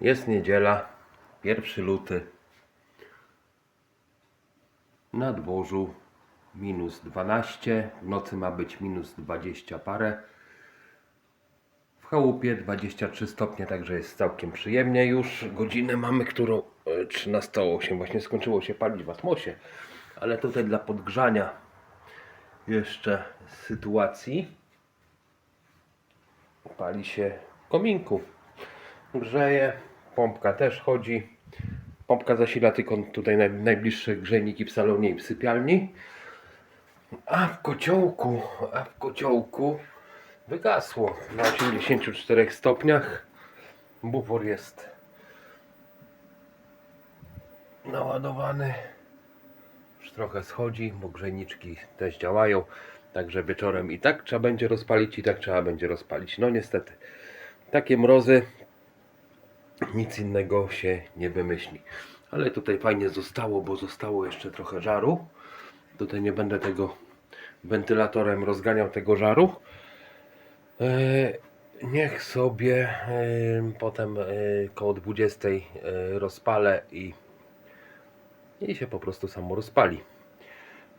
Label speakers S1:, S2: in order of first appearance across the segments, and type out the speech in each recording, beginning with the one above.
S1: Jest niedziela, 1 luty. Na dworzu minus 12, w nocy ma być minus 20 parę. W chałupie 23 stopnie, także jest całkiem przyjemnie już. Godzinę mamy, którą e, 13.08 właśnie skończyło się palić w atmosie. Ale tutaj dla podgrzania jeszcze sytuacji pali się kominku. Grzeje, pompka też chodzi. Pompka zasila tylko tutaj naj, najbliższe grzejniki w salonie i w sypialni. A w kociołku, a w kociołku wygasło na 84 stopniach. Bufor jest naładowany. Już trochę schodzi, bo grzejniczki też działają. Także wieczorem i tak trzeba będzie rozpalić, i tak trzeba będzie rozpalić. No niestety, takie mrozy, nic innego się nie wymyśli. Ale tutaj fajnie zostało, bo zostało jeszcze trochę żaru. Tutaj nie będę tego wentylatorem rozganiał tego żaru. E, Niech sobie e, potem e, koło 20 e, rozpalę i, i się po prostu samo rozpali.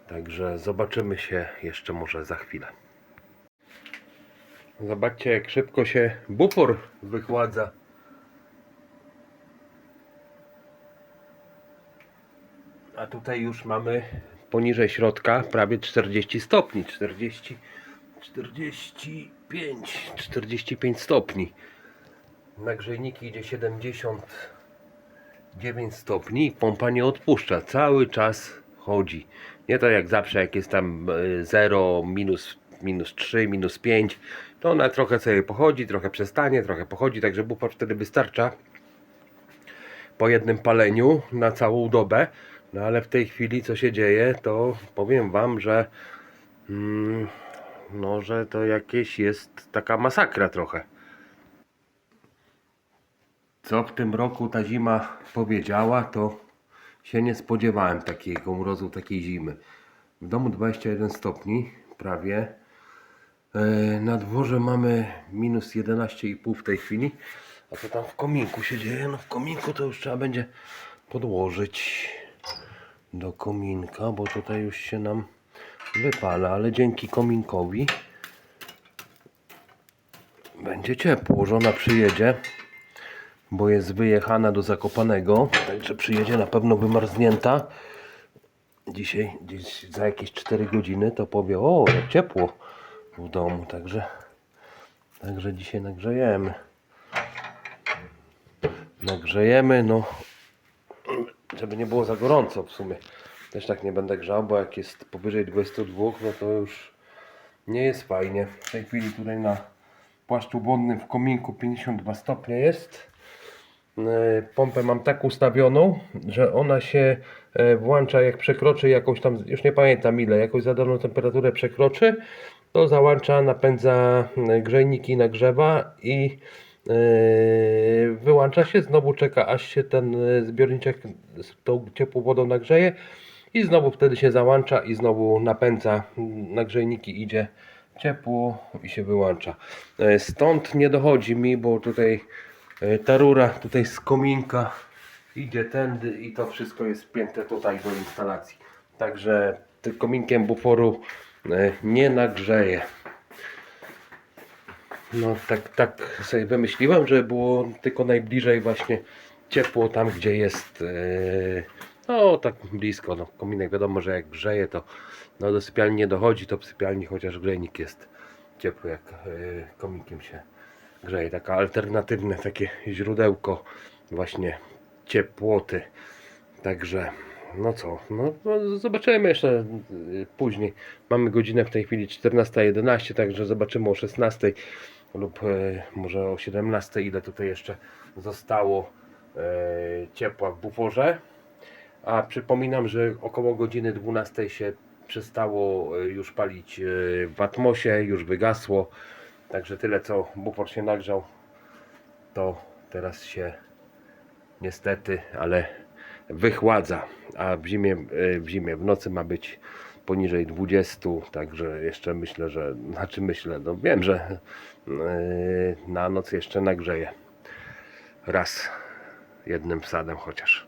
S1: Także zobaczymy się jeszcze może za chwilę. Zobaczcie jak szybko się bufor wychładza. A tutaj już mamy poniżej środka prawie 40 stopni. 40, 45, 45 stopni. Na grzejniki idzie 79 stopni. Pompa nie odpuszcza. Cały czas chodzi. Nie to jak zawsze, jak jest tam 0, minus, minus 3, minus 5, to ona trochę sobie pochodzi, trochę przestanie, trochę pochodzi, także bufor wtedy wystarcza po jednym paleniu na całą dobę. No ale w tej chwili co się dzieje, to powiem Wam, że mm, no, że to jakieś jest taka masakra trochę. Co w tym roku ta zima powiedziała, to się nie spodziewałem takiego mrozu, takiej zimy. W domu 21 stopni prawie. E, Na dworze mamy minus 11,5 w tej chwili. A co tam w kominku się dzieje? No w kominku to już trzeba będzie podłożyć do kominka, bo tutaj już się nam wypala, ale dzięki kominkowi będzie ciepło. Żona przyjedzie, bo jest wyjechana do Zakopanego, także przyjedzie na pewno wymarznięta. Dzisiaj, gdzieś za jakieś 4 godziny to powie, o jak ciepło w domu, także, także dzisiaj nagrzejemy. Nagrzejemy, no żeby nie było za gorąco w sumie. Też tak nie będę grzał, bo jak jest powyżej 22, no to już nie jest fajnie. W tej chwili tutaj na płaszczu wodnym w kominku 52 stopnie jest. E, Pompę mam tak ustawioną, że ona się e, włącza jak przekroczy jakąś tam, już nie pamiętam ile, jakąś zadaną temperaturę przekroczy, to załącza, napędza e, grzejniki, nagrzewa i wyłącza się, znowu czeka aż się ten e, zbiorniczek z tą ciepłą wodą nagrzeje i znowu wtedy się załącza i znowu napędza mm, na grzejniki idzie ciepło i się wyłącza. E, Stąd nie dochodzi mi, bo tutaj e, ta rura tutaj z kominka idzie tędy i to wszystko jest wpięte tutaj do instalacji. Także tym kominkiem buforu e, nie nagrzeje. No tak, tak sobie wymyśliłem, żeby było tylko najbliżej właśnie ciepło tam, gdzie jest e, no tak blisko, no kominek wiadomo, że jak grzeje to no, do sypialni nie dochodzi, to w sypialni chociaż grzejnik jest ciepły jak e, kominkiem się grzeje. Taka alternatywne takie źródełko właśnie ciepłoty. Także no co, no, no zobaczymy jeszcze y, później. Mamy godzinę w tej chwili 14.11, także zobaczymy o 16 lub e, może o 17 ile tutaj jeszcze zostało e, ciepła w buforze. A przypominam, że około godziny 12 się przestało e, już palić w atmosie, już wygasło. Także tyle co bufor się nagrzał, to teraz się niestety, ale wychładza. A w zimie, w zimie, w nocy ma być poniżej 20, także jeszcze myślę, że, znaczy myślę, no wiem, że e, na noc jeszcze nagrzeje. Raz jednym wsadem chociaż.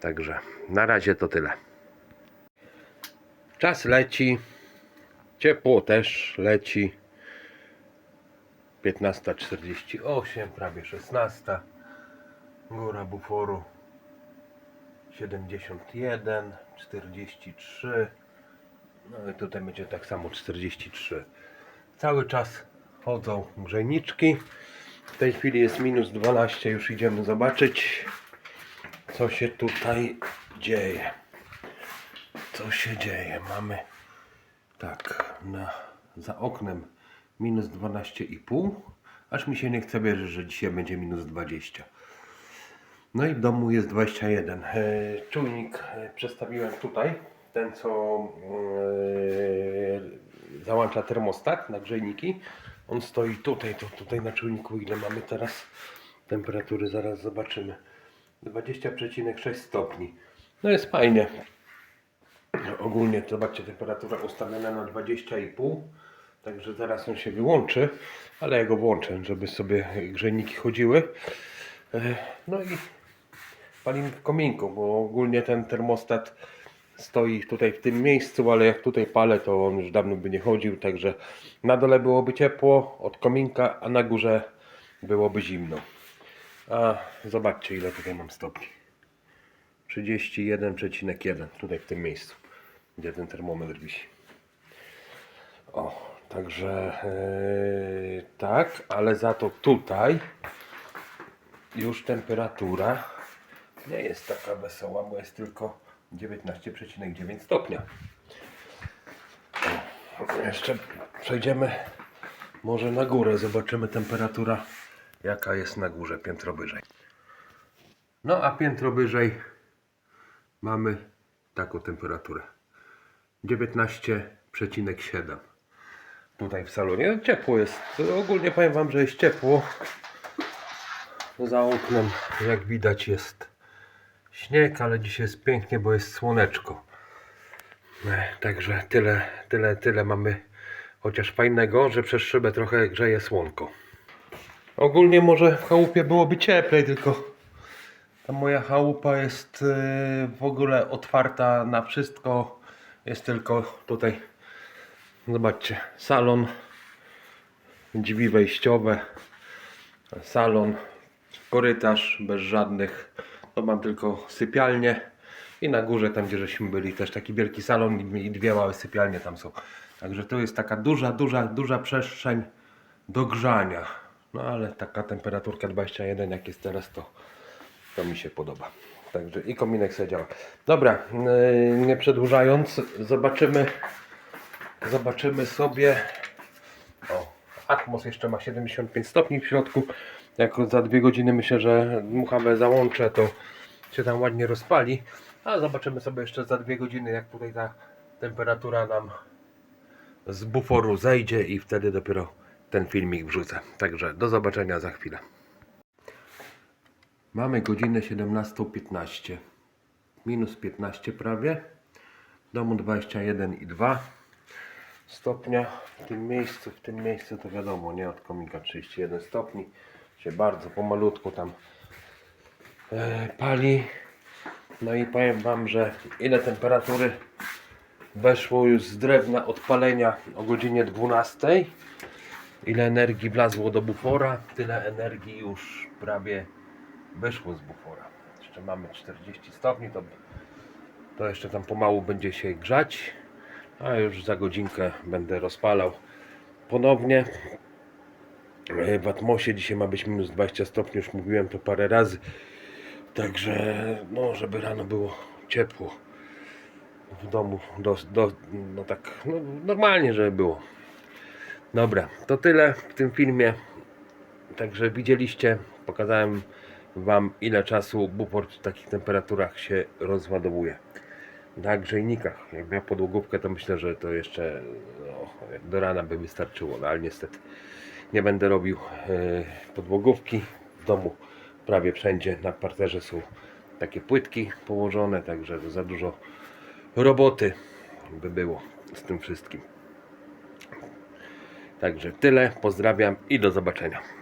S1: Także na razie to tyle. Czas leci. Ciepło też leci. 15.48, prawie 16. Góra buforu 71, 43. No i tutaj będzie tak samo 43. Cały czas chodzą grzejniczki. W tej chwili jest minus 12. Już idziemy zobaczyć, co się tutaj dzieje. Co się dzieje? Mamy tak, na, za oknem minus 12,5. Aż mi się nie chce wierzyć, że dzisiaj będzie minus 20. No i w domu jest 21. E, Czujnik e, przestawiłem tutaj. Ten, co e, załącza termostat na grzejniki. On stoi tutaj, to tutaj na czujniku. Ile mamy teraz temperatury? Zaraz zobaczymy. 20,6 stopni. No jest fajnie. Ogólnie zobaczcie, temperatura ustawiona na 20,5. Także zaraz on się wyłączy, ale ja go włączę, żeby sobie grzejniki chodziły. E, No i palimy w kominku, bo ogólnie ten termostat stoi tutaj w tym miejscu, ale jak tutaj palę, to on już dawno by nie chodził, także na dole byłoby ciepło od kominka, a na górze byłoby zimno. A zobaczcie ile tutaj mam stopni. 31,1 tutaj w tym miejscu, gdzie ten termometr wisi. O, także yy, tak, ale za to tutaj już temperatura nie jest taka wesoła, bo jest tylko 19,9 stopnia. Jeszcze przejdziemy może na górę, zobaczymy temperatura jaka jest na górze, piętro wyżej. No a piętro wyżej mamy taką temperaturę. 19,7 tutaj w salonie. Ciepło jest. Ogólnie powiem Wam, że jest ciepło. Za oknem, jak widać, jest śnieg, ale dzisiaj jest pięknie, bo jest słoneczko. Ech, Także tyle, tyle, tyle mamy chociaż fajnego, że przez szybę trochę grzeje słonko. Ogólnie może w chałupie byłoby cieplej, tylko ta moja chałupa jest yy, w ogóle otwarta na wszystko. Jest tylko tutaj, zobaczcie, salon, drzwi wejściowe, salon, korytarz bez żadnych, to mam tylko sypialnię i na górze tam gdzie żeśmy byli też taki wielki salon i dwie małe sypialnie tam są. Także to jest taka duża, duża, duża przestrzeń do grzania. No ale taka temperaturka 21 jak jest teraz to, to mi się podoba. Także i kominek sobie działa. Dobra, yy, nie przedłużając, zobaczymy zobaczymy sobie o, Atmos jeszcze ma 75 stopni w środku. Jak za dwie godziny myślę, że dmuchawę załączę, to się tam ładnie rozpali. A zobaczymy sobie jeszcze za dwie godziny, jak tutaj ta temperatura nam z buforu zejdzie i wtedy dopiero ten filmik wrzucę. Także do zobaczenia za chwilę. Mamy godzinę 17.15. Minus 15 prawie. W domu 21,2 stopnia. W tym miejscu, w tym miejscu to wiadomo, nie od komika 31 stopni. Się bardzo pomalutku tam e, pali. No i powiem Wam, że ile temperatury weszło już z drewna od palenia o godzinie 12. Ile energii wlazło do bufora, tyle energii już prawie wyszło z bufora. Jeszcze mamy 40 stopni, to, to jeszcze tam pomału będzie się grzać. A już za godzinkę będę rozpalał ponownie. E, W Atmosie dzisiaj ma być minus 20 stopni, już mówiłem to parę razy. Także, no, żeby rano było ciepło w domu, do, do, no tak, no, normalnie, żeby było. Dobra, to tyle w tym filmie. Także widzieliście, pokazałem Wam ile czasu bufor w takich temperaturach się rozładowuje. Na grzejnikach. Jak miał podłogówkę, to myślę, że to jeszcze no, do rana by wystarczyło, no, ale niestety nie będę robił e, podłogówki w domu. Prawie wszędzie na parterze są takie płytki położone, także za dużo roboty by było z tym wszystkim. Także tyle, pozdrawiam i do zobaczenia.